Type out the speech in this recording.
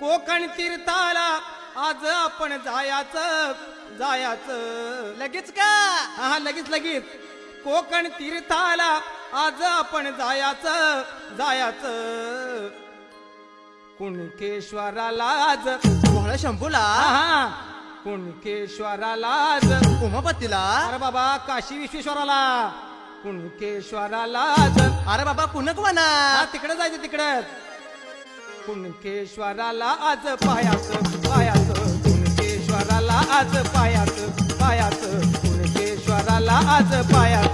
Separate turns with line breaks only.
कोकण तीर्थाला आज आपण जायाचं जायाचं.
लगेच का?
हा लगेच लगेच. कोकण तीर्थाला आज आपण जायाचं जायाचं. कुणकेश्वराला आज
भोळा शंभूला?
हा कुणकेश्वराला आज
उमापतीला
अरे बाबा काशी विश्वेश्वराला. कुणकेश्वराला आज
अरे बाबा कुणक म्हणा
हा तिकडे जायचं तिकडे. कुणकेश्वराला आज पायाच पायाच. कुणकेश्वराला आज पायाच पायाच. कुणकेश्वराला आज पायाच.